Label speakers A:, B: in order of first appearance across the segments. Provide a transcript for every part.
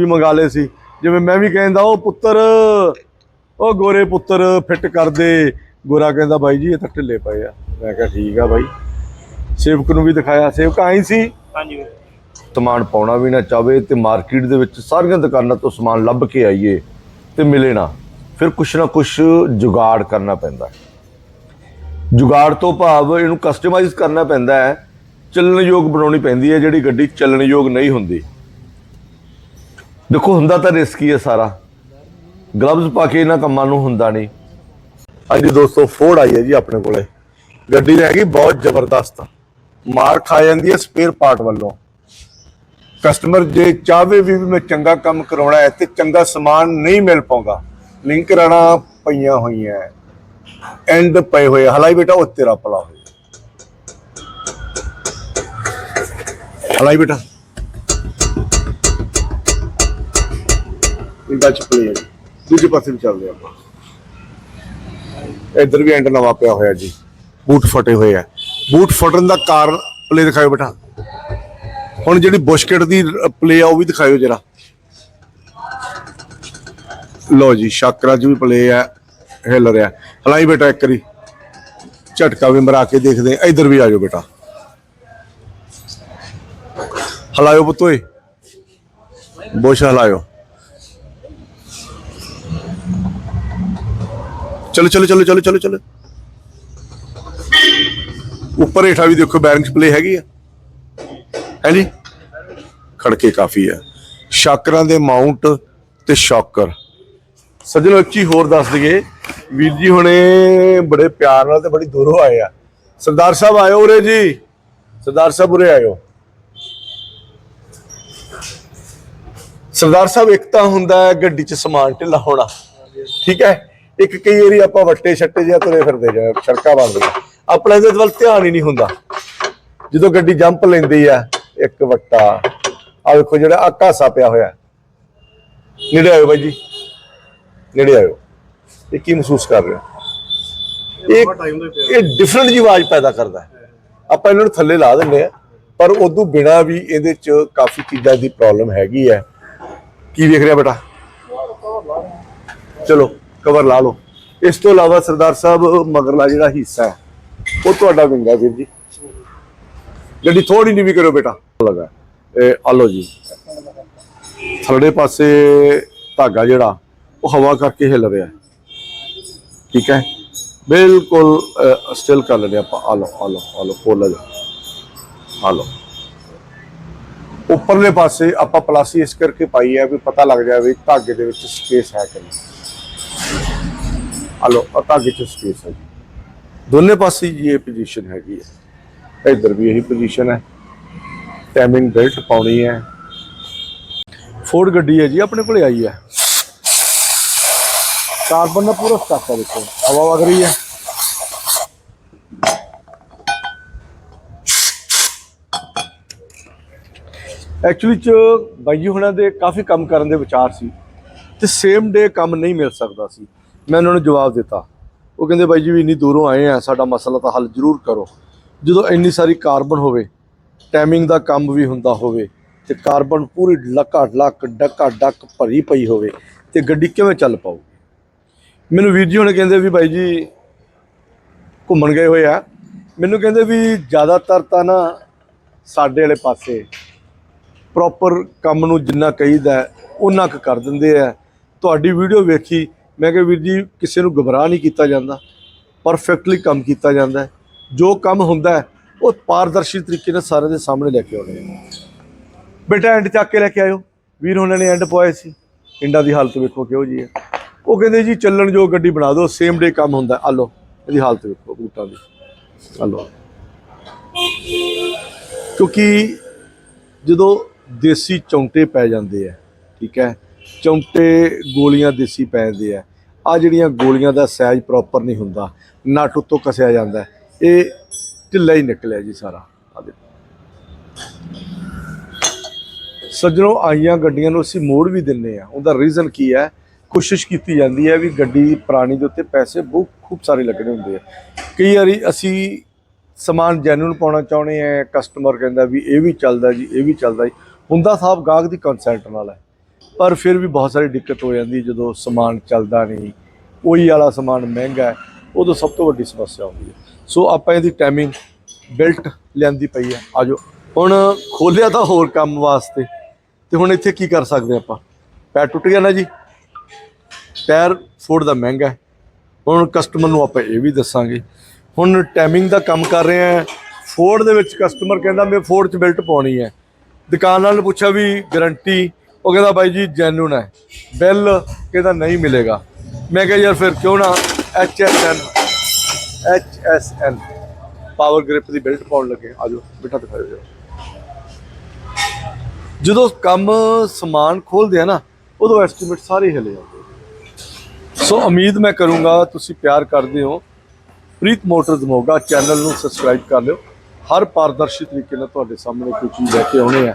A: ਵੀ ਮੰਗਾ ਲਏ ਸੀ। ਜਿਵੇਂ ਮੈਂ ਵੀ ਕਹਿੰਦਾ ਉਹ ਪੁੱਤਰ ਉਹ ਗੋਰੇ ਪੁੱਤਰ ਫਿੱਟ ਕਰ ਦੇ। ਗੋਰਾ ਕਹਿੰਦਾ ਬਾਈ ਜੀ ਇਹ ਤਾਂ ਢਿੱਲੇ ਪਏ ਆ। ਮੈਂ ਕਿਹਾ ਠੀਕ ਆ ਬਾਈ। ਸੇਵਕ ਨੂੰ ਵੀ ਦਿਖਾਇਆ। ਸੇਵਕ ਆਈ ਸੀ।
B: ਹਾਂਜੀ
A: ਸਮਾਨ ਪਾਉਣਾ ਵੀ ਨਾ ਚਾਵੇ ਤੇ ਮਾਰਕੀਟ ਦੇ ਵਿੱਚ ਸਾਰੀਆਂ ਦੁਕਾਨਾਂ ਤੋਂ ਸਮਾਨ ਲੱਭ ਕੇ ਆਈਏ ਤੇ ਮਿਲੇ ਨਾ। ਫਿਰ ਕੁਛ ਨਾ ਕੁਛ ਜੁਗਾੜ ਕਰਨਾ ਪੈਂਦਾ। ਜੁਗਾੜ ਤੋਂ ਭਾਵ ਇਹਨੂੰ ਕਸਟਮਾਈਜ਼ ਕਰਨਾ ਪੈਂਦਾ ਹੈ। ਚੱਲਣਯੋਗ ਬਣਾਉਣੀ ਪੈਂਦੀ ਹੈ। ਜਿਹੜੀ ਗੱਡੀ ਚੱਲਣਯੋਗ ਨਹੀਂ ਹੁੰਦੀ। ਦੇਖੋ, ਹੁੰਦਾ ਤਾਂ ਰਿਸਕੀ ਹੈ ਸਾਰਾ। ਗਲਵਜ਼ ਪਾ ਕੇ ਇਹਨਾਂ ਕੰਮਾਂ ਨੂੰ ਹੁੰਦਾ ਨਹੀਂ। ਅੱਜ ਦੋਸਤੋ ਫੋਰਡ ਆਈ ਹੈ ਜੀ ਆਪਣੇ ਕੋਲੇ। ਗੱਡੀ ਤਾਂ ਹੈਗੀ ਬਹੁਤ ਜ਼ਬਰਦਸਤ। ਮਾਰ ਖਾ ਜਾਂਦੀ ਹੈ ਸਪੇਅਰ ਪਾਰਟ ਵੱਲੋਂ। ਕਸਟਮਰ ਜੇ ਚਾਹਵੇ ਵੀ ਮੈਂ ਚੰਗਾ ਕੰਮ ਕਰਾਉਣਾ ਹੈ ਤੇ ਚੰਗਾ ਸਮਾਨ ਨਹੀਂ ਮਿਲ ਪਾਉਂਦਾ। ਲਿੰਕ ਕਰਾਣਾ ਪਈਆਂ ਹੋਈਆਂ ਐਂਡ ਪਏ ਹੋਏ ਆ। ਹਲਾਈ ਬੇਟਾ, ਉਹ ਤੇਰਾ ਭਲਾ ਹੋਏ ਹਲਾਈ ਬੇਟਾ। ਇਹਦਾ ਚ ਪਲੇ ਦੂਜੇ ਪਾਸੇ ਵੀ ਚੱਲਦੇ ਆਪਾਂ। ਇੱਧਰ ਵੀ ਐਂਡ ਨਵਾਂ ਪਿਆ ਹੋਇਆ ਜੀ। ਬੂਟ ਫਟੇ ਹੋਏ ਆ। ਬੂਟ ਫਟਣ ਦਾ ਕਾਰਨ ਪਲੇ ਦਿਖਾਓ ਬੇਟਾ। ਹੁਣ ਜਿਹੜੀ ਬੁਸ਼ਕਟ ਦੀ ਪਲੇ ਆ, ਉਹ ਵੀ ਦਿਖਾਇਓ ਜਰਾ। ਲੋ ਜੀ, ਸ਼ਾਕਰਾ ਚ ਵੀ ਪਲੇ ਆ, ਹਿੱਲ ਰਿਹਾ। ਹਲਾਈ ਬੇਟਾ ਇੱਕ ਵਾਰੀ। ਝਟਕਾ ਵੀ ਮਰਾ ਕੇ ਦੇਖਦੇ ਆ। ਇਧਰ ਵੀ ਆ ਜਾਓ ਬੇਟਾ। ਹਲਾਇਓ ਪੁੱਤੋਏ ਬੁਸ਼ ਹਲਾਇਓ। ਚਲੋ ਚਲੋ ਚਲੋ ਚਲੋ ਚਲੋ ਚਲੋ। ਉੱਪਰ ਹੇਠਾਂ ਵੀ ਦੇਖੋ ਬੈਰਿੰਗ ਪਲੇ ਹੈਗੀ ਆ। ਹੈ ਜੀ? ਖੜਕੇ ਕਾਫੀ ਆ। ਸ਼ਾਕਰਾਂ ਦੇ ਮਾਊਂਟ ਤੇ ਸ਼ੌਕਰ। ਸੱਜਣੋ, ਇੱਕ ਚੀਜ਼ ਹੋਰ ਦੱਸ ਦਈਏ। ਵੀਰ ਜੀ ਹੁਣੇ ਬੜੇ ਪਿਆਰ ਨਾਲ ਤੇ ਬੜੀ ਦੂਰੋਂ ਆਏ ਆ। ਸਰਦਾਰ ਸਾਹਿਬ, ਆਇਓ ਉਰੇ ਜੀ। ਸਰਦਾਰ ਸਾਹਿਬ ਉਰੇ ਆਇਓ। ਸਰਦਾਰ ਸਾਹਿਬ, ਇੱਕ ਤਾਂ ਹੁੰਦਾ ਗੱਡੀ 'ਚ ਸਮਾਨ ਢਿੱਲਾ ਹੋਣਾ। ਠੀਕ ਹੈ? ਇੱਕ ਕਈ ਵਾਰੀ ਆਪਾਂ ਵੱਟੇ ਛੱਟੇ ਜਿਹਾ ਤੁਰੇ ਫਿਰਦੇ ਜਾਂ ਸੜਕਾਂ ਬਣਦੀਆਂ ਆਪਣਾ ਇਹਦੇ ਵੱਲ ਧਿਆਨ ਹੀ ਨਹੀਂ ਹੁੰਦਾ। ਜਦੋਂ ਗੱਡੀ ਜੰਪ ਲੈਂਦੀ ਆ ਇੱਕ ਵੱਟਾ ਆ ਵੇਖੋ ਜਿਹੜਾ ਆ ਘਾਸਾ ਪਿਆ ਹੋਇਆ। ਨੇੜੇ ਆਇਓ ਬਾਈ ਜੀ। ਨੇੜੇ ਆਇਓ। ਇਹ ਕੀ ਮਹਿਸੂਸ ਕਰ ਰਹੇ ਹੋ? ਇਹ ਇਹ ਡਿਫਰੈਂਟ ਜੀ ਆਵਾਜ਼ ਪੈਦਾ ਕਰਦਾ। ਆਪਾਂ ਇਹਨਾਂ ਨੂੰ ਥੱਲੇ ਲਾ ਦਿੰਦੇ ਆ ਪਰ ਉਦੋਂ ਬਿਨਾ ਵੀ ਇਹਦੇ ਚ ਕਾਫੀ ਚੀਜ਼ਾਂ ਦੀ ਪ੍ਰੋਬਲਮ ਹੈਗੀ ਹੈ ਕੀ ਵੇਖ ਰਿਹਾ ਬੇਟਾ? ਚਲੋ। ਕਵਰ ਲਾ ਲਓ। ਇਸ ਤੋਂ ਇਲਾਵਾ ਸਰਦਾਰ ਸਾਹਿਬ, ਮਗਰਲਾ ਜਿਹੜਾ ਹਿੱਸਾ ਹੈ, ਉਹ ਤੁਹਾਡਾ ਵਿੰਗਾ ਵੀਰ ਜੀ। ਗੱਡੀ ਥੋੜੀ ਨੀਵੀਂ ਕਰੋ ਬੇਟਾ। ਲਗਾ। ਇਹ ਆ ਜੀ। ਥਰੜੇ ਪਾਸੇ ਧਾਗਾ ਜਿਹੜਾ, ਉਹ ਹਵਾ ਕਰਕੇ ਹਿੱਲ ਰਿਹਾ ਠੀਕ ਹੈ? ਬਿਲਕੁਲ ਸਟਿਲ ਕਰ ਲੈਣੇ ਆਪਾਂ। ਆਲੋ ਆਲੋ ਆਲੋ ਲਓ ਆ ਲਓ ਉੱਪਰਲੇ ਪਾਸੇ ਆਪਾਂ ਪਲਾਸੀ ਇਸ ਕਰਕੇ ਪਾਈ ਹੈ ਵੀ ਪਤਾ ਲੱਗ ਜਾਵੇ ਧਾਗੇ ਦੇ ਵਿੱਚ ਸਪੇਸ ਹੈ ਕਿ ਨਹੀਂ। ਆ ਲਓ 'ਚ ਸਪੇਸ ਹੈ ਦੋਨੇ ਪਾਸੇ ਇਹ ਪੋਜੀਸ਼ਨ ਹੈਗੀ ਹੈ। ਇੱਧਰ ਵੀ ਇਹੀ ਪੋਜੀਸ਼ਨ ਹੈ। ਟਾਈਮਿੰਗ ਬੈਲਟ ਪਾਉਣੀ ਹੈ। ਫੋਰਡ ਗੱਡੀ ਹੈ ਜੀ, ਆਪਣੇ ਕੋਲੇ ਆਈ ਹੈ। ਕਾਰਬਨ ਦਾ ਪੂਰਾ ਸਟਾਕ ਹੈ ਦੇਖੋ, ਹਵਾ ਵਗ ਰਹੀ ਹੈ। ਐਕਚੁਅਲੀ ਚ ਬਾਈ ਜੀ ਹੁਣਾਂ ਦੇ ਕਾਫੀ ਕੰਮ ਕਰਨ ਦੇ ਵਿਚਾਰ ਸੀ। ਤੇ ਸੇਮ ਡੇ ਕੰਮ ਨਹੀਂ ਮਿਲ ਸਕਦਾ ਸੀ। ਮੈਂ ਉਹਨਾਂ ਨੂੰ ਜਵਾਬ ਦਿੱਤਾ। ਉਹ ਕਹਿੰਦੇ ਬਾਈ ਜੀ ਵੀ ਇੰਨੀ ਦੂਰੋਂ ਆਏ ਆ ਸਾਡਾ ਮਸਲਾ ਤਾਂ ਹੱਲ ਜ਼ਰੂਰ ਕਰੋ। ਜਦੋਂ ਇੰਨੀ ਸਾਰੀ ਕਾਰਬਨ ਹੋਵੇ ਟਾਈਮਿੰਗ ਦਾ ਕੰਮ ਵੀ ਹੁੰਦਾ ਹੋਵੇ ਤੇ ਕਾਰਬਨ ਪੂਰੀ ਲੱਕਾ ਲੱਕ ਡੱਕਾ ਡੱਕ ਭਰੀ ਪਈ ਹੋਵੇ ਤੇ ਗੱਡੀ ਕਿਵੇਂ ਚੱਲ ਪਾਊਗੀ? ਮੈਨੂੰ ਵੀਰ ਜੀ ਹੁਣ ਕਹਿੰਦੇ ਵੀ ਬਾਈ ਜੀ ਘੁੰਮਣ ਗਏ ਹੋਏ ਆ। ਮੈਨੂੰ ਕਹਿੰਦੇ ਵੀ ਜ਼ਿਆਦਾਤਰ ਤਾਂ ਨਾ ਸਾਡੇ ਵਾਲੇ ਪਾਸੇ ਪ੍ਰੋਪਰ ਕੰਮ ਨੂੰ ਜਿੰਨਾ ਕਹੀਦਾ ਹੈ, ਉਹਨਾਂ ਕੁ ਕਰ ਦਿੰਦੇ ਆ। ਤੁਹਾਡੀ ਵੀਡੀਓ ਵੇਖੀ, ਮੈਂ ਕਿਹਾ ਵੀਰ ਜੀ, ਕਿਸੇ ਨੂੰ ਗਬਰਾਹ ਨਹੀਂ ਕੀਤਾ ਜਾਂਦਾ ਪਰਫੈਕਟਲੀ ਕੰਮ ਕੀਤਾ ਜਾਂਦਾ ਜੋ ਕੰਮ ਹੁੰਦਾ ਉਹ ਪਾਰਦਰਸ਼ੀ ਤਰੀਕੇ ਨਾਲ ਸਾਰਿਆਂ ਦੇ ਸਾਹਮਣੇ ਲੈ ਕੇ ਆਉਣੇ ਬੇਟਾ ਐਂਡ ਚੱਕ ਕੇ ਲੈ ਕੇ ਆਇਓ। ਵੀਰ ਉਹਨਾਂ ਨੇ ਐਂਡ ਪਵਾਏ ਸੀ। ਇੰਡਾਂ ਦੀ ਹਾਲਤ ਵੇਖੋ ਕਿਹੋ ਜੀ ਹੈ। ਉਹ ਕਹਿੰਦੇ ਜੀ ਚੱਲਣ ਜੋ ਗੱਡੀ ਬਣਾ ਦਿਓ ਸੇਮ ਡੇ ਕੰਮ ਹੁੰਦਾ ਆ ਲਓ, ਇਹਦੀ ਹਾਲਤ ਵੇਖੋ, ਬੂਟਾਂ ਦੀ। ਆ ਲਓ। ਕਿਉਂਕਿ ਜਦੋਂ ਦੇਸੀ ਚੌਂਟੇ ਪੈ ਜਾਂਦੇ ਆ, ਠੀਕ ਹੈ ਚੌਂਟੇ ਗੋਲੀਆਂ ਦੇਸੀ ਪੈਂਦੇ ਜਾਂਦੇ ਆ। ਆ ਜਿਹੜੀਆਂ ਗੋਲੀਆਂ ਦਾ ਸਾਈਜ਼ ਪ੍ਰੋਪਰ ਨਹੀਂ ਹੁੰਦਾ ਨਟ ਉੱਤੋਂ ਕਸਿਆ ਜਾਂਦਾ। ਇਹ ਢਿੱਲਾ ਹੀ ਨਿਕਲਿਆ ਜੀ ਸਾਰਾ। ਆ ਦੇਖੋ। ਸੱਜਣੋ, ਆਈਆਂ ਗੱਡੀਆਂ ਨੂੰ ਅਸੀਂ ਮੋੜ ਵੀ ਦਿੰਨੇ ਆ। ਉਹਦਾ ਰੀਜ਼ਨ ਕੀ ਹੈ? ਕੋਸ਼ਿਸ਼ ਕੀਤੀ ਜਾਂਦੀ ਹੈ ਵੀ ਗੱਡੀ ਪੁਰਾਣੀ ਦੇ ਉੱਤੇ ਪੈਸੇ ਬਹੁਤ ਖੂਬ ਸਾਰੇ ਲੱਗਣੇ ਹੁੰਦੇ ਆ। ਕਈ ਵਾਰੀ ਅਸੀਂ ਸਮਾਨ ਜੈਨੂਨ ਪਾਉਣਾ ਚਾਹੁੰਦੇ ਆ ਕਸਟਮਰ ਕਹਿੰਦਾ ਵੀ ਇਹ ਵੀ ਚੱਲਦਾ ਜੀ, ਇਹ ਵੀ ਚੱਲਦਾ ਜੀ। ਹੁੰਦਾ ਸਾਹਿਬ ਗਾਹਕ ਦੀ ਕੰਸੈਂਟ ਨਾਲ ਹੈ। ਪਰ ਫਿਰ ਵੀ ਬਹੁਤ ਸਾਰੀ ਦਿੱਕਤ ਹੋ ਜਾਂਦੀ ਜਦੋਂ ਸਮਾਨ ਚੱਲਦਾ ਨਹੀਂ, ਕੋਈ ਵਾਲਾ ਸਮਾਨ ਮਹਿੰਗਾ ਹੈ, ਉਦੋਂ ਸਭ ਤੋਂ ਵੱਡੀ ਸਮੱਸਿਆ ਆਉਂਦੀ ਹੈ। ਸੋ ਆਪਾਂ ਇਹਦੀ ਟਾਈਮਿੰਗ ਬਿਲਟ ਲਿਆਂਦੀ ਪਈ ਹੈ। ਆਜੋ ਹੁਣ ਖੋਲਿਆ ਤਾਂ ਹੋਰ ਕੰਮ ਵਾਸਤੇ। ਤੇ ਹੁਣ ਇੱਥੇ ਕੀ ਕਰ ਸਕਦੇ ਆਪਾਂ? ਪੈਰ ਟੁੱਟ ਗਿਆ ਨਾ ਜੀ? ਪੈਰ ਫੋੜ ਦਾ ਮਹਿੰਗਾ ਹੁਣ ਕਸਟਮਰ ਨੂੰ ਆਪਾਂ ਇਹ ਵੀ ਦੱਸਾਂਗੇ। ਹੁਣ ਟਾਈਮਿੰਗ ਦਾ ਕੰਮ ਕਰ ਰਹੇ ਆ ਫੋਰਡ ਦੇ ਵਿੱਚ ਕਸਟਮਰ ਕਹਿੰਦਾ ਮੈਂ ਫੋਰਡ 'ਚ ਬਿਲਟ ਪਾਉਣੀ ਹੈ। ਦੁਕਾਨ ਵਾਲੇ ਨੂੰ ਪੁੱਛਿਆ ਵੀ ਗਾਰੰਟੀ ਉਹ ਕਹਿੰਦਾ ਬਾਈ ਜੀ ਜੈਨੂਨ ਹੈ। ਬਿੱਲ ਕਹਿੰਦਾ ਨਹੀਂ ਮਿਲੇਗਾ। ਮੈਂ ਕਿਹਾ ਯਾਰ ਫਿਰ ਕਿਉਂ ਨਾ H S N H S N power grip ਦੀ ਬਿਲਟ ਪਾਉਣ ਲੱਗੇ। ਆਜੋ ਬੇਟਾ ਦਿਖਾਓ ਜਰਾ ਜਦੋਂ ਕੰਮ ਸਮਾਨ ਖੋਲਦੇ ਆ ਨਾ, ਉਦੋਂ ਐਸਟੀਮੇਟ ਸਾਰੇ ਹਿੱਲ ਜਾਂਦੇ ਸੋ ਉਮੀਦ ਮੈਂ ਕਰੂੰਗਾ ਤੁਸੀਂ ਪਿਆਰ ਕਰਦੇ ਹੋ। ਪ੍ਰੀਤ ਮੋਟਰਜ਼ ਮੋਗਾ ਚੈਨਲ ਨੂੰ ਸਬਸਕ੍ਰਾਈਬ ਕਰ ਲਿਓ। ਹਰ ਪਾਰਦਰਸ਼ੀ ਤਰੀਕੇ ਨਾਲ ਤੁਹਾਡੇ ਸਾਹਮਣੇ ਕੋਈ ਚੀਜ਼ ਲੈ ਕੇ ਆਉਣੇ ਆ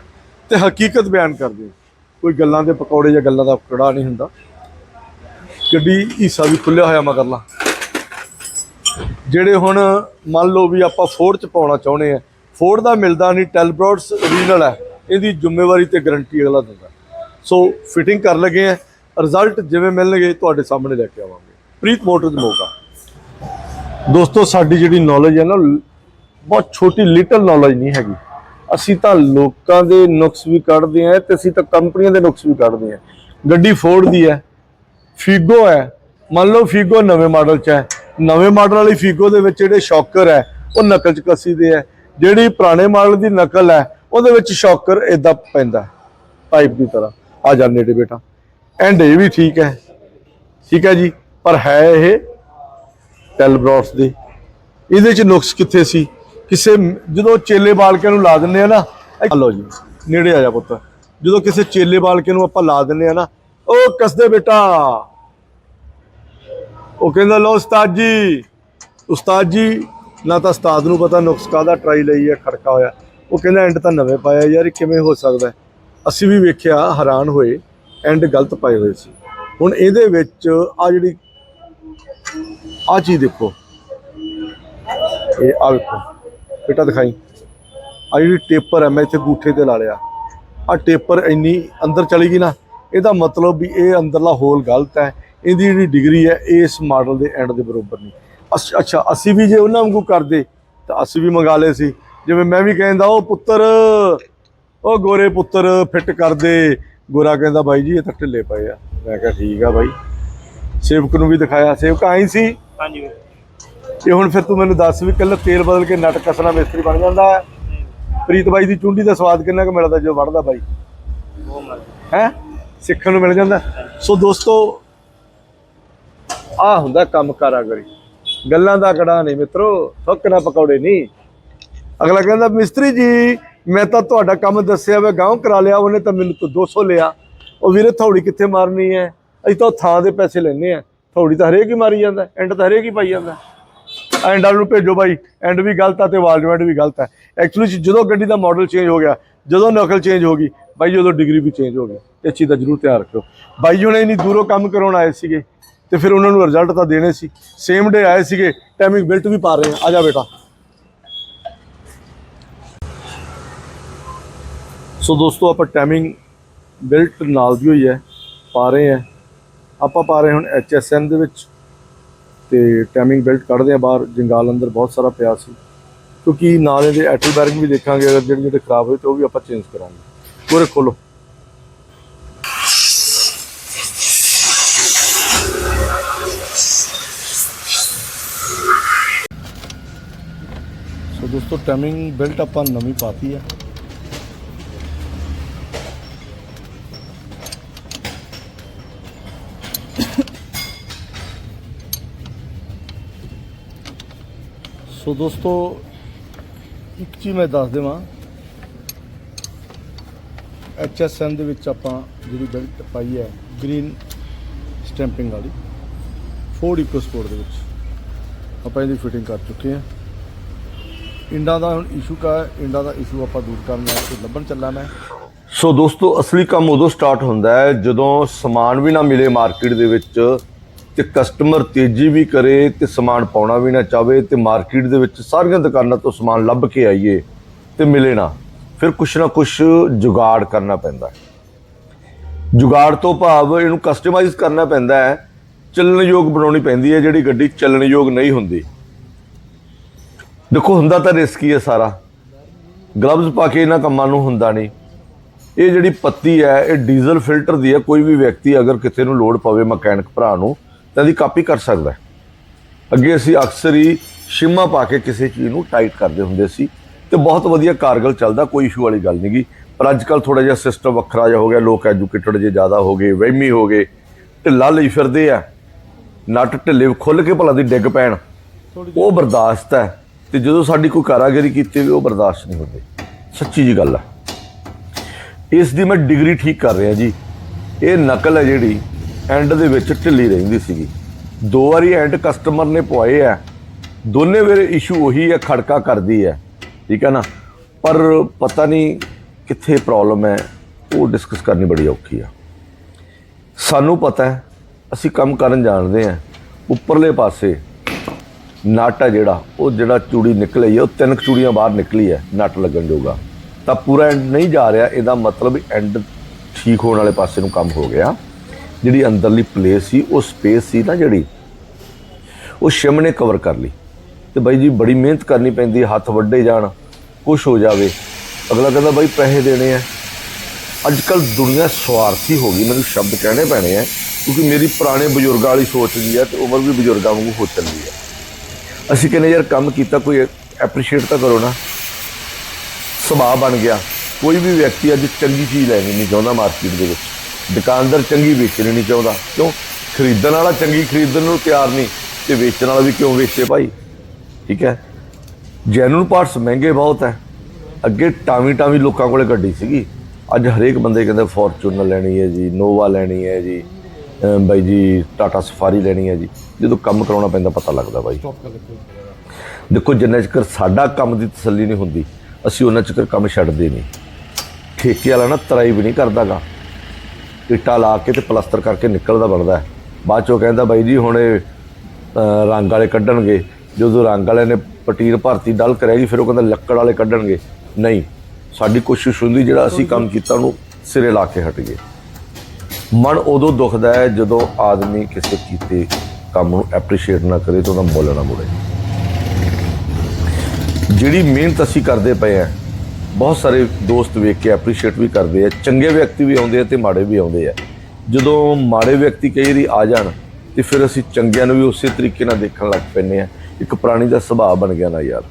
A: ਤੇ ਹਕੀਕਤ ਬਿਆਨ ਕਰਦੇ ਹਾਂ। ਕੋਈ ਗੱਲਾਂ ਦੇ ਪਕੌੜੇ ਜਾਂ ਗੱਲਾਂ ਦਾ ਕੜਾ ਨਹੀਂ ਹੁੰਦਾ। ਗੱਡੀ ਹਿੱਸਾ ਵੀ ਖੁੱਲਿਆ ਹੋਇਆ ਮਗਰਲਾ। ਜਿਹੜੇ ਹੁਣ ਮੰਨ ਲਓ ਵੀ ਆਪਾਂ ਫੋਰਡ ਚ ਪਾਉਣਾ ਚਾਹੁੰਦੇ ਆ ਫੋਰਡ ਦਾ ਮਿਲਦਾ ਨਹੀਂ ਟੈਲਬਰੋਡਸ ਓਰੀਜਨਲ ਹੈ, ਇਹਦੀ ਜ਼ਿੰਮੇਵਾਰੀ ਤੇ ਗਾਰੰਟੀ ਅਗਲਾ ਦਿੰਦਾ। ਸੋ ਫਿਟਿੰਗ ਕਰ ਲਗੇ ਆ ਰਿਜ਼ਲਟ ਜਿਵੇਂ ਮਿਲਣਗੇ ਤੁਹਾਡੇ ਸਾਹਮਣੇ ਲੈ ਕੇ ਆਵਾਂਗੇ। ਪ੍ਰੀਤ ਮੋਟਰਸ ਮੋਗਾ। ਦੋਸਤੋ, ਸਾਡੀ ਜਿਹੜੀ ਨੌਲੇਜ ਹੈ ਨਾ, ਬਹੁਤ ਛੋਟੀ ਲਿਟਲ ਨੌਲੇਜ ਨਹੀਂ ਹੈਗੀ। ਅਸੀਂ ਤਾਂ ਲੋਕਾਂ ਦੇ ਨੁਕਸ ਵੀ ਕੱਢਦੇ ਆ ਤੇ ਅਸੀਂ ਤਾਂ ਕੰਪਨੀਆਂ ਦੇ ਨੁਕਸ ਵੀ ਕੱਢਦੇ ਆ ਗੱਡੀ ਫੋਰਡ ਦੀ ਹੈ ਫੀਗੋ ਹੈ। ਮੰਨ ਲਓ ਫੀਗੋ ਨਵੇਂ ਮਾਡਲ ਚ ਹੈ। ਨਵੇਂ ਮਾਡਲ ਵਾਲੀ ਫੀਗੋ ਦੇ ਵਿੱਚ ਜਿਹੜੇ ਸ਼ੌਕਰ ਹੈ, ਉਹ ਨਕਲ ਚ ਕੱਸੀ ਦੇ ਹੈ। ਜਿਹੜੀ ਪੁਰਾਣੇ ਮਾਡਲ ਦੀ ਨਕਲ ਹੈ, ਉਹਦੇ ਵਿੱਚ ਸ਼ੌਕਰ ਇਦਾਂ ਪੈਂਦਾ ਪਾਈਪ ਦੀ ਤਰ੍ਹਾਂ। ਆ ਜਾ ਨੇੜੇ ਬੇਟਾ। ਐਂਡ ਇਹ ਵੀ ਠੀਕ ਹੈ। ਠੀਕ ਹੈ ਜੀ। ਪਰ ਹੈ ਇਹ ਟੈਲਬਰੋਸ ਦੇ। ਇਹਦੇ ਚ ਨੁਕਸ ਕਿੱਥੇ ਸੀ? ਕਿਸੇ ਜਦੋਂ ਚੇਲੇ ਬਾਲਕਿਆਂ ਨੂੰ ਲਾ ਦਿੰਨੇ ਆ ਨਾ ਲਓ ਜੀ। ਨੇੜੇ ਆ ਜਾ ਪੁੱਤ। ਜਦੋਂ ਕਿਸੇ ਚੇਲੇ ਬਾਲਕੇ ਨੂੰ ਆਪਾਂ ਲਾ ਦਿੰਨੇ ਆ ਨਾ ਉਹ ਕੱਸਦੇ ਬੇਟਾ। ਉਹ ਕਹਿੰਦਾ ਲਓ ਉਸਤਾਦ ਜੀ ਉਸਤਾਦ ਜੀ ਨਾ ਤਾਂ ਉਸਤਾਦ ਨੂੰ ਪਤਾ ਨੁਕਸ ਕਾਹਦਾ ਟਰਾਈ ਲਈ ਹੈ ਖੜਕਾ ਹੋਇਆ। ਉਹ ਕਹਿੰਦਾ ਐਂਡ ਤਾਂ ਨਵੇਂ ਪਾਇਆ ਯਾਰ ਕਿਵੇਂ ਹੋ ਸਕਦਾ? ਅਸੀਂ ਵੀ ਵੇਖਿਆ ਹੈਰਾਨ ਹੋਏ ਐਂਡ ਗਲਤ ਪਾਏ ਹੋਏ ਸੀ। ਹੁਣ ਇਹਦੇ ਵਿੱਚ ਆ ਜਿਹੜੀ ਆ ਚੀਜ਼ ਦੇਖੋ। ਇਹ ਆ ਵੇਖੋ। ਬੇਟਾ ਦਿਖਾਈ। ਆ ਜਿਹੜੀ ਟੇਪਰ ਹੈ ਮੈਂ ਇੱਥੇ ਗੂਠੇ ਤੇ ਲਾ ਲਿਆ। ਆ ਟੇਪਰ ਇੰਨੀ ਅੰਦਰ ਚਲੀ ਗਈ ਨਾ, ਇਹਦਾ ਮਤਲਬ ਵੀ ਇਹ ਅੰਦਰਲਾ ਹੋਲ ਗਲਤ ਹੈ। ਇਹਦੀ ਜਿਹੜੀ ਡਿਗਰੀ ਹੈ, ਇਸ ਮਾਡਲ ਦੇ ਐਂਡ ਦੇ ਬਰੋਬਰ ਨਹੀਂ। ਅਸ- ਅੱਛਾ, ਅਸੀਂ ਵੀ ਜੇ ਉਹਨਾਂ ਵਾਂਗੂ ਕਰਦੇ, ਤਾਂ ਅਸੀਂ ਵੀ ਮੰਗਾ ਲਏ ਸੀ। ਜਿਵੇਂ ਮੈਂ ਵੀ ਕਹਿੰਦਾ ਉਹ ਪੁੱਤਰ ਉਹ ਗੋਰੇ ਪੁੱਤਰ, ਫਿੱਟ ਕਰਦੇ ਗੋਰਾ ਕਹਿੰਦਾ, ਬਾਈ ਜੀ, ਇਹ ਤਾਂ ਢਿੱਲੇ ਪਏ ਆ। ਮੈਂ ਕਿਹਾ, ਠੀਕ ਆ ਬਾਈ। ਸੇਵਕ ਨੂੰ ਵੀ ਦਿਖਾਇਆ। ਸੇਵਕ ਆਈ ਸੀ?
B: ਹਾਂਜੀ
A: ਇਹ ਹੁਣ ਫਿਰ ਤੂੰ ਮੈਨੂੰ ਦੱਸ ਵੀ ਕੱਲ ਤੇਲ ਬਦਲ ਕੇ ਨਟ ਕਸਣਾ ਮਿਸਤਰੀ ਬਣ ਜਾਂਦਾ ਹੈ। ਪ੍ਰੀਤ ਬਾਈ ਦੀ ਚੁੰਡੀ ਦਾ ਸਵਾਦ ਕਿੰਨਾ ਕੁ ਮਿਲਦਾ ਜੋ ਵੜਦਾ ਬਾਈ? ਹੈ? ਸਿੱਖਣ ਨੂੰ ਮਿਲ ਜਾਂਦਾ। ਸੋ ਦੋਸਤੋ ਆ ਹੁੰਦਾ ਕੰਮ ਕਾਰਾਗਰੀ। ਗੱਲਾਂ ਦਾ ਕੜਾ ਨਹੀਂ ਮਿੱਤਰੋ ਹੁੱਕ ਨਾ ਪਕੌੜੇ ਨਹੀਂ। ਅਗਲਾ ਕਹਿੰਦਾ ਮਿਸਤਰੀ ਜੀ ਮੈਂ ਤਾਂ ਤੁਹਾਡਾ ਕੰਮ ਦੱਸਿਆ ਵਾ ਗਾਂਵ ਕਰਾ ਲਿਆ ਉਹਨੇ ਤਾਂ ਮੈਨੂੰ ਤਾਂ 200 ਲਿਆ। ਉਹ ਵੀਰੇ ਥੌੜੀ ਕਿੱਥੇ ਮਾਰਨੀ ਹੈ? ਅਸੀਂ ਤਾਂ ਥਾਂ ਦੇ ਪੈਸੇ ਲੈਣੇ ਆ ਥੌੜੀ ਤਾਂ ਹਰੇਕ ਹੀ ਮਾਰੀ ਜਾਂਦਾ ਐਂਡ ਤਾਂ ਹਰੇਕ ਹੀ ਪਾਈ ਜਾਂਦਾ। ਐਂਡ ਵਾਲ ਨੂੰ ਭੇਜੋ ਬਾਈ। ਐਂਡ ਵੀ ਗਲਤ ਆ ਤੇ ਵਾਲ ਵੀ ਗਲਤ ਹੈ ਐਕਚੁਅਲੀ ਜਦੋਂ ਗੱਡੀ ਦਾ ਮਾਡਲ ਚੇਂਜ ਹੋ ਗਿਆ, ਜਦੋਂ ਨਕਲ ਚੇਂਜ ਹੋ ਗਈ, ਬਾਈ ਉਦੋਂ ਡਿਗਰੀ ਵੀ ਚੇਂਜ ਹੋ ਗਈ। ਇਹ ਚੀਜ਼ ਦਾ ਜ਼ਰੂਰ ਧਿਆਨ ਰੱਖਿਓ। ਬਾਈ ਜੀ ਹੁਣੇ ਇੰਨੀ ਦੂਰੋਂ ਕੰਮ ਕਰਾਉਣ ਆਏ ਸੀਗੇ ਤੇ ਫਿਰ ਉਹਨਾਂ ਨੂੰ ਰਿਜ਼ਲਟ ਤਾਂ ਦੇਣੇ ਸੀ। ਸੇਮ ਡੇ ਆਏ ਸੀਗੇ ਟਾਈਮਿੰਗ ਬਿਲਟ ਵੀ ਪਾ ਰਹੇ ਆ। ਆ ਜਾ ਬੇਟਾ। ਸੋ ਦੋਸਤੋ, ਆਪਾਂ ਟਾਈਮਿੰਗ ਬਿਲਟ ਨਾਲ ਦੀ ਹੋਈ ਹੈ, ਪਾ ਰਹੇ ਆ ਆਪਾਂ ਪਾ ਰਹੇ ਹੁਣ ਐਚਐਸਐਨ ਦੇ ਵਿੱਚ। ਤੇ ਟਾਈਮਿੰਗ ਬੈਲਟ ਕੱਢਦੇ ਆ ਬਾਹਰ, ਜੰਗਾਲ ਅੰਦਰ ਬਹੁਤ ਸਾਰਾ ਪਿਆ ਸੀ। ਕਿਉਂਕਿ ਨਾਲੇ ਦੇ ਐਟਲ ਬੈਰਿੰਗ ਵੀ ਦੇਖਾਂਗੇ, ਅਗਰ ਜਿਹੜੇ ਜਿਹੜੇ ਖਰਾਬ ਹੋਏ ਤੇ ਉਹ ਵੀ ਆਪਾਂ ਚੇਂਜ ਕਰਾਂਗੇ। ਪੂਰੇ ਖੋਲੋ। ਸੋ ਦੋਸਤੋ ਟਾਈਮਿੰਗ ਬੈਲਟ ਆਪਾਂ ਨਵੀਂ ਪਾਤੀ ਹੈ ਸੋ ਦੋਸਤੋ, ਇੱਕ ਚੀਜ਼ ਮੈਂ ਦੱਸ ਦੇਵਾਂ। ਐਚਐਸਐਨ ਦੇ ਵਿੱਚ ਆਪਾਂ ਜਿਹੜੀ ਬੈਲਟ ਪਾਈ ਹੈ ਗ੍ਰੀਨ ਸਟੈਂਪਿੰਗ ਵਾਲੀ ਫੋਰਡ ਇਕੋਸਪੋਰਟ ਦੇ ਵਿੱਚ ਆਪਾਂ ਇਹਦੀ ਫਿਟਿੰਗ ਕਰ ਚੁੱਕੇ ਹਾਂ। ਇੰਡਾ ਦਾ ਹੁਣ ਇਸ਼ੂ ਕਾ ਹੈ, ਇੰਡਾ ਦਾ ਇਸ਼ੂ ਆਪਾਂ ਦੂਰ ਕਰਨ ਵਾਸਤੇ ਲੱਭਣ ਚੱਲਾ ਮੈਂ। ਸੋ ਦੋਸਤੋ, ਅਸਲੀ ਕੰਮ ਉਦੋਂ ਸਟਾਰਟ ਹੁੰਦਾ ਹੈ ਜਦੋਂ ਸਮਾਨ ਵੀ ਨਾ ਮਿਲੇ ਮਾਰਕੀਟ ਦੇ ਵਿੱਚ ਤੇ ਕਸਟਮਰ ਤੇਜ਼ੀ ਵੀ ਕਰੇ ਤੇ ਸਮਾਨ ਪਾਉਣਾ ਵੀ ਨਾ ਚਾਵੇ ਤੇ ਮਾਰਕੀਟ ਦੇ ਵਿੱਚ ਸਾਰੀਆਂ ਦੁਕਾਨਾਂ ਤੋਂ ਸਮਾਨ ਲੱਭ ਕੇ ਆਈਏ ਤੇ ਮਿਲੇ ਨਾ, ਫਿਰ ਕੁਛ ਨਾ ਕੁਛ ਜੁਗਾੜ ਕਰਨਾ ਪੈਂਦਾ ਹੈ। ਜੁਗਾੜ ਤੋਂ ਭਾਵ ਇਹਨੂੰ ਕਸਟਮਾਈਜ਼ ਕਰਨਾ ਪੈਂਦਾ ਹੈ। ਚੱਲਣਯੋਗ ਬਣਾਉਣੀ ਪੈਂਦੀ ਹੈ, ਜਿਹੜੀ ਗੱਡੀ ਚੱਲਣਯੋਗ ਨਹੀਂ ਹੁੰਦੀ। ਦੇਖੋ, ਹੁੰਦਾ ਤਾਂ ਰਿਸਕ ਹੀ ਹੈ ਸਾਰਾ। ਗਲਵਜ਼ ਪਾ ਕੇ ਇਹਨਾਂ ਕੰਮਾਂ ਨੂੰ ਹੁੰਦਾ ਨਹੀਂ। ਇਹ ਜਿਹੜੀ ਪੱਤੀ ਹੈ, ਇਹ ਡੀਜ਼ਲ ਫਿਲਟਰ ਦੀ ਹੈ। ਕੋਈ ਵੀ ਵਿਅਕਤੀ ਅਗਰ ਕਿਸੇ ਨੂੰ ਲੋੜ ਪਵੇ ਮਕੈਨਿਕ ਭਰਾ ਨੂੰ ਤਾਂ ਇਹਦੀ ਕਾਪੀ ਕਰ ਸਕਦਾ ਅੱਗੇ ਅਸੀਂ ਅਕਸਰ ਹੀ ਸ਼ਿਮਾ ਪਾ ਕੇ ਕਿਸੇ ਚੀਜ਼ ਨੂੰ ਟਾਈਟ ਕਰਦੇ ਹੁੰਦੇ ਸੀ ਤੇ ਬਹੁਤ ਵਧੀਆ ਕਾਰਗਲ ਚੱਲਦਾ, ਕੋਈ ਇਸ਼ੂ ਵਾਲੀ ਗੱਲ ਨਹੀਂਗੀ। ਪਰ ਅੱਜ ਕੱਲ ਥੋੜਾ ਜਿਹਾ ਸਿਸਟਮ ਵੱਖਰਾ ਜਿਹਾ ਹੋ ਗਿਆ, ਲੋਕ ਐਜੂਕੇਟਡ ਜੇ ਜ਼ਿਆਦਾ ਹੋ ਗਏ, ਵਹਿਮੀ ਹੋ ਗਏ, ਢਿੱਲਾ ਲਈ ਫਿਰਦੇ ਆ। ਨੱਟ ਢਿੱਲੇ ਖੁੱਲ ਕੇ ਭਲਾ ਦੀ ਡਿੱਗ ਪੈਣ, ਉਹ ਬਰਦਾਸ਼ਤ ਹੈ। ਤੇ ਜਦੋਂ ਸਾਡੀ ਕੋਈ ਕਾਰਾਗਰੀ ਕੀਤੀ ਵੀ ਉਹ ਬਰਦਾਸ਼ਤ ਨਹੀਂ ਹੁੰਦੀ। ਸੱਚੀ ਜੀ ਗੱਲ ਹੈ ਇਸ ਦੀ ਮੈਂ ਡਿਗਰੀ ਠੀਕ ਕਰ ਰਿਹਾ ਜੀ। ਇਹ ਨਕਲ ਹੈ ਜਿਹੜੀ ਐਂਡ ਦੇ ਵਿੱਚ ਢਿੱਲੀ ਰਹਿੰਦੀ ਸੀਗੀ। ਦੋ ਵਾਰੀ ਐਂਡ ਕਸਟਮਰ ਨੇ ਪਵਾਏ ਆ। ਦੋਨੇ ਵੇਲੇ ਇਸ਼ੂ ਉਹੀ ਹੈ ਖੜਕਾ ਕਰਦੀ ਹੈ ਠੀਕ ਹੈ ਨਾ? ਪਰ ਪਤਾ ਨਹੀਂ ਕਿੱਥੇ ਪ੍ਰੋਬਲਮ ਹੈ, ਉਹ ਡਿਸਕਸ ਕਰਨੀ ਬੜੀ ਔਖੀ ਆ। ਸਾਨੂੰ ਪਤਾ ਹੈ, ਅਸੀਂ ਕੰਮ ਕਰਨ ਜਾਣਦੇ ਆ। ਉੱਪਰਲੇ ਪਾਸੇ ਨਟ ਹੈ ਜਿਹੜਾ, ਉਹ ਜਿਹੜਾ ਚੂੜੀ ਨਿਕਲੀ ਹੈ ਉਹ ਤਿੰਨ ਕੁ ਚੂੜੀਆਂ ਬਾਹਰ ਨਿਕਲੀ ਹੈ ਨਟ ਲੱਗਣ ਜੋਗਾ। ਤਾਂ ਪੂਰਾ ਐਂਡ ਨਹੀਂ ਜਾ ਰਿਹਾ, ਇਹਦਾ ਮਤਲਬ ਐਂਡ ਠੀਕ ਹੋਣ ਵਾਲੇ ਪਾਸੇ ਨੂੰ ਕੰਮ ਹੋ ਗਿਆ। ਜਿਹੜੀ ਅੰਦਰਲੀ ਪਲੇਸ ਸੀ, ਉਹ ਸਪੇਸ ਸੀ ਨਾ ਜਿਹੜੀ, ਉਹ ਸ਼ਿਮ ਨੇ ਕਵਰ ਕਰ ਲਈ। ਤੇ ਬਾਈ ਜੀ ਬੜੀ ਮਿਹਨਤ ਕਰਨੀ ਪੈਂਦੀ ਹੈ, ਹੱਥ ਵੱਡੇ ਜਾਣ, ਕੁਛ ਹੋ ਜਾਵੇ। ਅਗਲਾ ਕਹਿੰਦਾ ਬਾਈ ਪੈਸੇ ਦੇਣੇ ਆ। ਅੱਜ ਕੱਲ ਦੁਨੀਆ ਸਵਾਰਥੀ ਹੋ ਗਈ, ਮੈਨੂੰ ਸ਼ਬਦ ਕਹਿਣੇ ਪੈਣੇ ਆ, ਕਿਉਂਕਿ ਮੇਰੀ ਪੁਰਾਣੇ ਬਜ਼ੁਰਗਾਂ ਵਾਲੀ ਸੋਚ ਜੀ ਹੈ ਤੇ ਉਮਰ ਵੀ ਬਜ਼ੁਰਗਾਂ ਵਾਂਗੂ ਹੋ ਚੱਲੀ ਹੈ ਅਸੀਂ ਕਹਿੰਦੇ ਯਾਰ ਕੰਮ ਕੀਤਾ, ਕੋਈ ਐਪਰੀਸ਼ੀਏਟ ਤਾਂ ਕਰੋ ਨਾ। ਸੁਭਾਅ ਬਣ ਗਿਆ। ਕੋਈ ਵੀ ਵਿਅਕਤੀ ਅੱਜ ਚੰਗੀ ਚੀਜ਼ ਲੈਣੀ ਨਹੀਂ ਚਾਹੁੰਦਾ ਮਾਰਕੀਟ ਦੇ ਵਿੱਚ। ਦੁਕਾਨਦਾਰ ਚੰਗੀ ਵੇਚਣੀ ਨਹੀਂ ਚਾਹੁੰਦਾ। ਕਿਉਂ? ਖਰੀਦਣ ਵਾਲਾ ਚੰਗੀ ਖਰੀਦਣ ਨੂੰ ਤਿਆਰ ਨਹੀਂ ਤੇ ਵੇਚਣ ਵਾਲਾ ਵੀ ਕਿਉਂ ਵੇਚੇ ਭਾਈ? ਠੀਕ ਹੈ? ਜੈਨੂਨ ਪਾਰਟਸ ਮਹਿੰਗੇ ਬਹੁਤ ਹੈ। ਅੱਗੇ ਟਾਵੀ ਟਾਵੀ ਲੋਕਾਂ ਕੋਲੇ ਗੱਡੀ ਸੀਗੀ। ਅੱਜ ਹਰੇਕ ਬੰਦੇ ਕਹਿੰਦਾ ਫੋਰਚੂਨਰ ਲੈਣੀ ਹੈ ਜੀ ਨੋਵਾ ਲੈਣੀ ਹੈ ਜੀ ਬਾਈ ਜੀ ਟਾਟਾ ਸਫਾਰੀ ਲੈਣੀ ਹੈ ਜੀ। ਜਦੋਂ ਕੰਮ ਕਰਾਉਣਾ ਪੈਂਦਾ ਪਤਾ ਲੱਗਦਾ ਬਾਈ। ਦੇਖੋ ਜਿੰਨਾ ਚਿਰ ਸਾਡਾ ਕੰਮ ਦੀ ਤਸੱਲੀ ਨਹੀਂ ਹੁੰਦੀ ਅਸੀਂ ਉਹਨਾਂ ਚਿਰ ਕੰਮ ਛੱਡਦੇ ਨਹੀਂ। ਠੇਕੇ ਵਾਲਾ ਨਾ ਤਰਾਈ ਵੀ ਨਹੀਂ ਕਰਦਾਗਾ। ਇੱਟਾਂ ਲਾ ਕੇ ਤੇ ਪਲਸਤਰ ਕਰਕੇ ਨਿਕਲਦਾ ਬਣਦਾ। ਬਾਅਦ ਚੋਂ ਕਹਿੰਦਾ ਬਾਈ ਜੀ ਹੁਣ ਇਹ ਰੰਗ ਵਾਲੇ ਕੱਢਣਗੇ। ਜਦੋਂ ਰੰਗ ਵਾਲੇ ਨੇ ਪਟੀਰ ਭਰਤੀ ਡਲ ਕਰੇਗੀ ਫਿਰ ਉਹ ਕਹਿੰਦਾ ਲੱਕੜ ਵਾਲੇ ਕੱਢਣਗੇ। ਨਹੀਂ ਸਾਡੀ ਕੋਸ਼ਿਸ਼ ਹੁੰਦੀ ਜਿਹੜਾ ਅਸੀਂ ਕੰਮ ਕੀਤਾ ਉਹਨੂੰ ਸਿਰੇ ਲਾ ਕੇ ਹਟ ਗਏ। ਮਨ ਉਦੋਂ ਦੁਖਦਾ ਹੈ ਜਦੋਂ ਆਦਮੀ ਕਿਸੇ ਕੀਤੇ ਕੰਮ ਨੂੰ ਐਪਰੀਸ਼ੀਏਟ ਨਾ ਕਰੇ ਤਾਂ ਉਹਦਾ ਮੁੱਲ ਨਾ ਮੁੜੇ। ਜਿਹੜੀ ਮਿਹਨਤ ਅਸੀਂ ਕਰਦੇ ਪਏ ਆ ਬਹੁਤ ਸਾਰੇ ਦੋਸਤ ਵੇਖ ਕੇ ਐਪਰੀਸ਼ੀਏਟ ਵੀ ਕਰਦੇ ਆ, ਚੰਗੇ ਵਿਅਕਤੀ ਵੀ ਆਉਂਦੇ ਆ ਤੇ ਮਾੜੇ ਵੀ ਆਉਂਦੇ ਆ। ਜਦੋਂ ਮਾੜੇ ਵਿਅਕਤੀ ਕਈ ਵਾਰੀ ਆ ਜਾਣ ਤੇ ਫਿਰ ਅਸੀਂ ਚੰਗਿਆਂ ਨੂੰ ਵੀ ਉਸੇ ਤਰੀਕੇ ਨਾਲ ਦੇਖਣ ਲੱਗ ਪੈਂਦੇ ਆ। ਇੱਕ ਪ੍ਰਾਣੀ ਦਾ ਸੁਭਾਅ ਬਣ ਗਿਆ ਨਾ ਯਾਰ।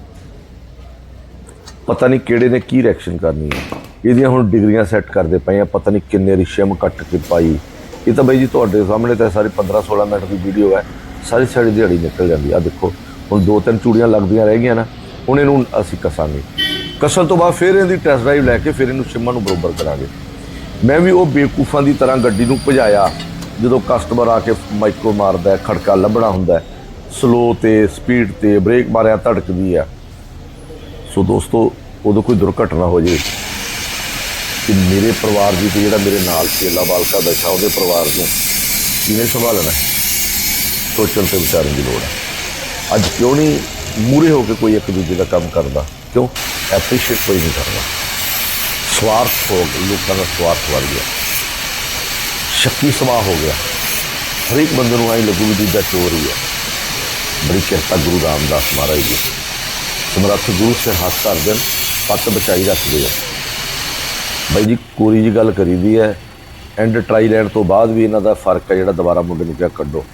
A: ਪਤਾ ਨਹੀਂ ਕਿਹੜੇ ਨੇ ਕੀ ਰਿਐਕਸ਼ਨ ਕਰਨੀ ਹੈ ਇਹਦੀਆਂ ਹੁਣ ਡਿਗਰੀਆਂ ਸੈੱਟ ਕਰਦੇ ਪਏ ਆ, ਪਤਾ ਨਹੀਂ ਕਿੰਨੇ ਰਿਸ਼ਮ ਕੱਟ ਕੇ ਪਾਈ। ਇਹ ਤਾਂ ਬਾਈ ਜੀ ਤੁਹਾਡੇ ਸਾਹਮਣੇ ਤਾਂ ਸਾਰੀ 15 16 ਮਿੰਟ ਦੀ ਵੀਡੀਓ ਹੈ। ਸਾਰੀ ਸਾਰੀ ਦਿਹਾੜੀ ਨਿਕਲ ਜਾਂਦੀ ਆ। ਦੇਖੋ, ਹੁਣ ਦੋ ਤਿੰਨ ਚੂੜੀਆਂ ਲੱਗਦੀਆਂ ਰਹਿ ਗਈਆਂ ਨਾ, ਹੁਣ ਇਹਨੂੰ ਅਸੀਂ ਕਸਾਂਗੇ। ਕਸਰ ਤੋਂ ਬਾਅਦ ਫਿਰ ਇਹਦੀ ਟੈਸਟ ਡਰਾਈਵ ਲੈ ਕੇ ਫਿਰ ਇਹਨੂੰ ਸਿਮਾਂ ਨੂੰ ਬਰੋਬਰ ਕਰਾਂਗੇ। ਮੈਂ ਵੀ ਉਹ ਬੇਕੂਫਾਂ ਦੀ ਤਰ੍ਹਾਂ ਗੱਡੀ ਨੂੰ ਭਜਾਇਆ, ਜਦੋਂ ਕਸਟਮਰ ਆ ਕੇ ਮਾਈਕਰੋ ਮਾਰਦਾ, ਖੜਕਾ ਲੱਭਣਾ ਹੁੰਦਾ ਸਲੋ ਤੇ ਸਪੀਡ ਤੇ ਬ੍ਰੇਕ ਮਾਰਿਆ, ਧੜਕਦੀ ਆ। ਸੋ ਦੋਸਤੋ, ਉਦੋਂ ਕੋਈ ਦੁਰਘਟਨਾ ਹੋ ਜੇ ਕਿ ਮੇਰੇ ਪਰਿਵਾਰ ਦੀ ਤੇ ਜਿਹੜਾ ਮੇਰੇ ਨਾਲ ਚੇਲਾ ਬਾਲਕਾ ਬੈਠਾ ਉਹਦੇ ਪਰਿਵਾਰ ਨੂੰ ਕਿਵੇਂ ਸੰਭਾਲਣਾ ਸੋਚਣ ਤੇ ਵਿਚਾਰਨ ਦੀ ਲੋੜ ਹੈ ਅੱਜ ਕਿਉਂ ਨਹੀਂ ਮੂਰੇ ਹੋ ਕੇ ਕੋਈ ਇੱਕ ਦੂਜੇ ਦਾ ਕੰਮ ਕਰਦਾ? ਕਿਉਂ? ਐਪਰੀਸ਼ੀਏਟ ਕੋਈ ਨਹੀਂ ਕਰਦਾ। ਸਵਾਰਥ ਹੋ ਗਿਆ ਲੋਕਾਂ ਦਾ ਸਵਾਰਥ ਵੱਧ ਗਿਆ। ਸ਼ੱਕੀ ਸੁਭਾਅ ਹੋ ਗਿਆ। ਹਰੇਕ ਬੰਦੇ ਨੂੰ ਆਈ ਲੱਗੂ ਵੀ ਦੂਜਾ ਚੋਰ ਹੀ ਹੈ। ਬੜੀ ਕਿਰਪਾ ਗੁਰੂ ਰਾਮਦਾਸ ਮਹਾਰਾਜ ਦੀ। ਸਮਰੱਥ ਗੁਰੂ ਸਿਰ ਹੱਥ ਧਰ ਦੇਣ, ਪੱਤ ਬਚਾਈ ਰੱਖਦੇ ਆ ਬਾਈ ਜੀ, ਕੋਰੀ ਜੀ ਗੱਲ ਕਰੀਦੀ ਹੈ। ਐਂਡ ਟਰਾਈ ਲੈਣ ਤੋਂ ਬਾਅਦ ਵੀ ਇਹਨਾਂ ਦਾ ਫ਼ਰਕ ਹੈ ਜਿਹੜਾ ਦੁਬਾਰਾ ਮੁੰਡੇ ਨੂੰ ਕਿਹਾ ਕੱਢੋ।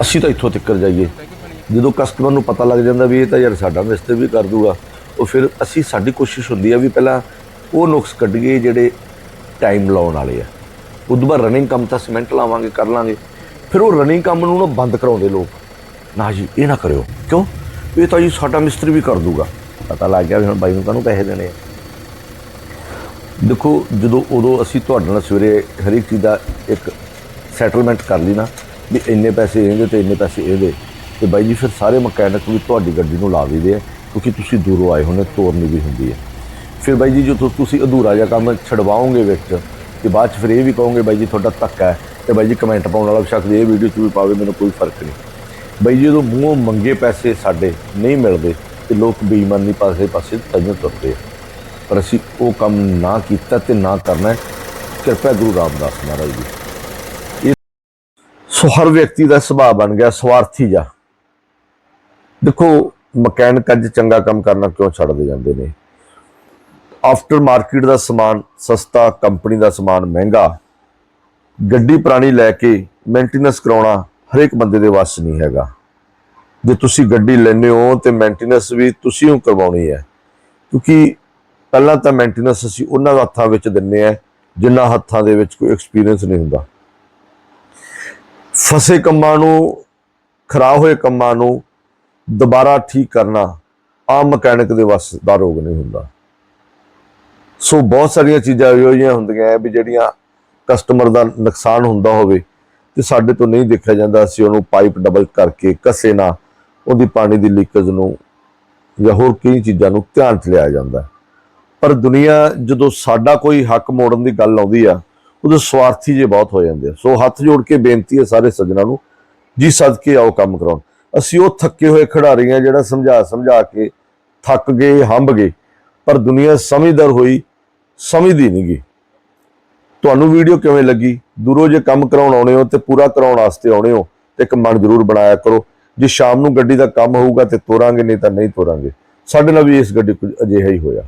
A: ਅਸੀਂ ਤਾਂ ਇੱਥੋਂ ਤੱਕ ਜਾਈਏ। ਜਦੋਂ ਕਸਟਮਰ ਨੂੰ ਪਤਾ ਲੱਗ ਜਾਂਦਾ ਵੀ ਇਹ ਤਾਂ ਯਾਰ ਸਾਡਾ ਮਿਸਤਰੀ ਵੀ ਕਰ ਦੂਗਾ, ਉਹ ਫਿਰ ਅਸੀਂ ਸਾਡੀ ਕੋਸ਼ਿਸ਼ ਹੁੰਦੀ ਆ ਵੀ ਪਹਿਲਾਂ ਉਹ ਨੁਕਸ ਕੱਢੀਏ ਜਿਹੜੇ ਟਾਈਮ ਲਾਉਣ ਵਾਲੇ ਆ। ਉਦੋਂ ਬਾਅਦ ਰਨਿੰਗ ਕੰਮ ਤਾਂ ਸੀਮੈਂਟ ਲਾਵਾਂਗੇ, ਕਰ ਲਾਂਗੇ। ਫਿਰ ਉਹ ਰਨਿੰਗ ਕੰਮ ਨੂੰ ਨਾ ਬੰਦ ਕਰਾਉਂਦੇ ਲੋਕ। ਨਾ ਜੀ, ਇਹ ਨਾ ਕਰਿਓ। ਕਿਉਂ? ਇਹ ਤਾਂ ਜੀ ਸਾਡਾ ਮਿਸਤਰੀ ਵੀ ਕਰ ਦੂਗਾ। ਪਤਾ ਲੱਗ ਗਿਆ ਵੀ ਹੁਣ ਬਾਈ ਨੂੰ ਕਾਹਨੂੰ ਪੈਸੇ ਦੇਣੇ ਆ। ਦੇਖੋ, ਜਦੋਂ ਉਦੋਂ ਅਸੀਂ ਤੁਹਾਡੇ ਨਾਲ ਸਵੇਰੇ ਹਰੇਕ ਚੀਜ਼ ਦਾ ਇੱਕ ਸੈਟਲਮੈਂਟ ਕਰ ਲਈ ਨਾ, ਵੀ ਇੰਨੇ ਪੈਸੇ ਇਹਦੇ ਤੇ ਇੰਨੇ ਪੈਸੇ ਇਹਦੇ ਤੇ ਬਾਈ ਜੀ, ਫਿਰ ਸਾਰੇ ਮਕੈਨਿਕ ਵੀ ਤੁਹਾਡੀ ਗੱਡੀ ਨੂੰ ਲਾ ਦਿੰਦੇ ਆ, ਕਿਉਂਕਿ ਤੁਸੀਂ ਦੂਰੋਂ ਆਏ ਹੋਣੇ ਤੋਰਨੀ ਵੀ ਹੁੰਦੀ ਹੈ ਫਿਰ ਬਾਈ ਜੀ ਜਦੋਂ ਤੁਸੀਂ ਅਧੂਰਾ ਜਿਹਾ ਕੰਮ ਛਡਵਾਓਗੇ ਵਿੱਚ, ਤੇ ਬਾਅਦ ਚ ਫਿਰ ਇਹ ਵੀ ਕਹੋਗੇ, ਬਾਈ ਜੀ, ਤੁਹਾਡਾ ਧੱਕਾ ਹੈ, ਤੇ ਬਾਈ ਜੀ ਕਮੈਂਟ ਪਾਉਣ ਵਾਲਾ ਸ਼ਖਸ ਇਹ ਵੀਡੀਓ ਚ ਵੀ ਪਾਵੇ, ਮੈਨੂੰ ਕੋਈ ਫ਼ਰਕ ਨਹੀਂ। ਬਾਈ ਜੀ, ਜਦੋਂ ਮੂੰਹੋਂ ਮੰਗੇ ਪੈਸੇ ਸਾਡੇ ਨਹੀਂ ਮਿਲਦੇ, ਤੇ ਲੋਕ ਬੇਈਮਾਨੀ ਪਾਸੇ ਪਾਸੇ ਤਜਨ ਤੁਰਦੇ ਆ। ਪਰ ਅਸੀਂ ਉਹ ਕੰਮ ਨਾ ਕੀਤਾ ਤੇ ਨਾ ਕਰਨਾ ਕਿਰਪਾ ਗੁਰੂ ਰਾਮਦਾਸ ਮਹਾਰਾਜ ਜੀ ਸੋ ਹਰ ਵਿਅਕਤੀ ਦਾ ਸੁਭਾਅ ਬਣ ਗਿਆ ਸਵਾਰਥੀ ਜਾ ਦੇਖੋ, ਮਕੈਨਿਕ ਅੱਜ ਚੰਗਾ ਕੰਮ ਕਰਨਾ ਕਿਉਂ ਛੱਡਦੇ ਜਾਂਦੇ ਨੇ? ਆਫਟਰ ਮਾਰਕੀਟ ਦਾ ਸਮਾਨ ਸਸਤਾ, ਕੰਪਨੀ ਦਾ ਸਮਾਨ ਮਹਿੰਗਾ, ਗੱਡੀ ਪੁਰਾਣੀ ਲੈ ਕੇ ਮੇਨਟੇਨੈਂਸ ਕਰਾਉਣਾ ਹਰੇਕ ਬੰਦੇ ਦੇ ਵੱਸ ਨਹੀਂ ਹੈਗਾ। ਜੇ ਤੁਸੀਂ ਗੱਡੀ ਲੈਂਦੇ ਹੋ ਤੇ ਮੇਨਟੇਨੈਂਸ ਵੀ ਤੁਸੀਂ ਹੀ ਕਰਵਾਉਣੀ ਹੈ। ਕਿਉਂਕਿ ਪਹਿਲਾਂ ਤਾਂ ਮੇਨਟੇਨੈਂਸ ਅਸੀਂ ਉਹਨਾਂ ਦੇ ਹੱਥਾਂ ਵਿੱਚ ਦਿੰਨੇ ਆ ਜਿਨ੍ਹਾਂ ਹੱਥਾਂ ਦੇ ਵਿੱਚ ਕੋਈ ਐਕਸਪੀਰੀਅੰਸ ਨਹੀਂ ਹੁੰਦਾ। ਫਸੇ ਕੰਮਾਂ ਨੂੰ, ਖਰਾਬ ਹੋਏ ਕੰਮਾਂ ਨੂੰ ਦੁਬਾਰਾ ਠੀਕ ਕਰਨਾ ਆਮ ਮਕੈਨਿਕ ਦੇ ਵੱਸ ਦਾ ਰੋਗ ਨਹੀਂ ਹੁੰਦਾ। ਸੋ ਬਹੁਤ ਸਾਰੀਆਂ ਚੀਜ਼ਾਂ ਇਹੋ ਜਿਹੀਆਂ ਹੁੰਦੀਆਂ ਹੈ ਵੀ ਜਿਹੜੀਆਂ ਕਸਟਮਰ ਦਾ ਨੁਕਸਾਨ ਹੁੰਦਾ ਹੋਵੇ ਤੇ ਸਾਡੇ ਤੋਂ ਨਹੀਂ ਦੇਖਿਆ ਜਾਂਦਾ, ਅਸੀਂ ਉਹਨੂੰ ਪਾਈਪ ਡਬਲ ਕਰਕੇ ਕਸੇ ਨਾ ਉਹਦੀ ਪਾਣੀ ਦੀ ਲੀਕੇਜ ਨੂੰ ਜਾਂ ਹੋਰ ਕਈ ਚੀਜ਼ਾਂ ਨੂੰ ਧਿਆਨ 'ਚ ਲਿਆ ਜਾਂਦਾ ਪਰ ਦੁਨੀਆ ਜਦੋਂ ਸਾਡਾ ਕੋਈ ਹੱਕ ਮੋੜਨ ਦੀ ਗੱਲ ਆਉਂਦੀ ਆ ਉਦੋਂ ਸਵਾਰਥੀ ਜੇ ਬਹੁਤ ਹੋ ਜਾਂਦੇ ਸੋ ਹੱਥ ਜੋੜ ਕੇ ਬੇਨਤੀ ਹੈ ਸਾਰੇ ਸੱਜਣਾ ਨੂੰ, ਜੀ ਸਦਕੇ ਆਓ ਕੰਮ ਕਰਾਉਣ। ਅਸੀਂ ਉਹ ਥੱਕੇ ਹੋਏ ਖਿਡਾਰੀ ਆ ਜਿਹੜਾ ਸਮਝਾ ਸਮਝਾ ਕੇ ਥੱਕ ਗਏ, ਹੰਬ ਗਏ, ਪਰ ਦੁਨੀਆ ਸਮਝਦਾਰ ਹੋਈ, ਸਮਝਦੀ ਨਹੀਂ ਗਈ। ਤੁਹਾਨੂੰ ਵੀਡੀਓ ਕਿਵੇਂ ਲੱਗੀ? ਦੂਰੋਂ ਜੇ ਕੰਮ ਕਰਾਉਣ ਆਉਣੇ ਹੋ ਤੇ ਪੂਰਾ ਕਰਾਉਣ ਵਾਸਤੇ ਆਉਣੇ ਹੋ, ਤੇ ਇੱਕ ਮਨ ਜ਼ਰੂਰ ਬਣਾਇਆ ਕਰੋ। ਜੇ ਸ਼ਾਮ ਨੂੰ ਗੱਡੀ ਦਾ ਕੰਮ ਹੋਊਗਾ ਤੇ ਤੋਰਾਂਗੇ, ਨਹੀਂ ਤਾਂ ਨਹੀਂ ਤੋਰਾਂਗੇ। ਸਾਡੇ ਨਾਲ ਵੀ ਇਸ ਗੱਡੀ ਕੁਝ ਅਜਿਹਾ ਹੀ ਹੋਇਆ।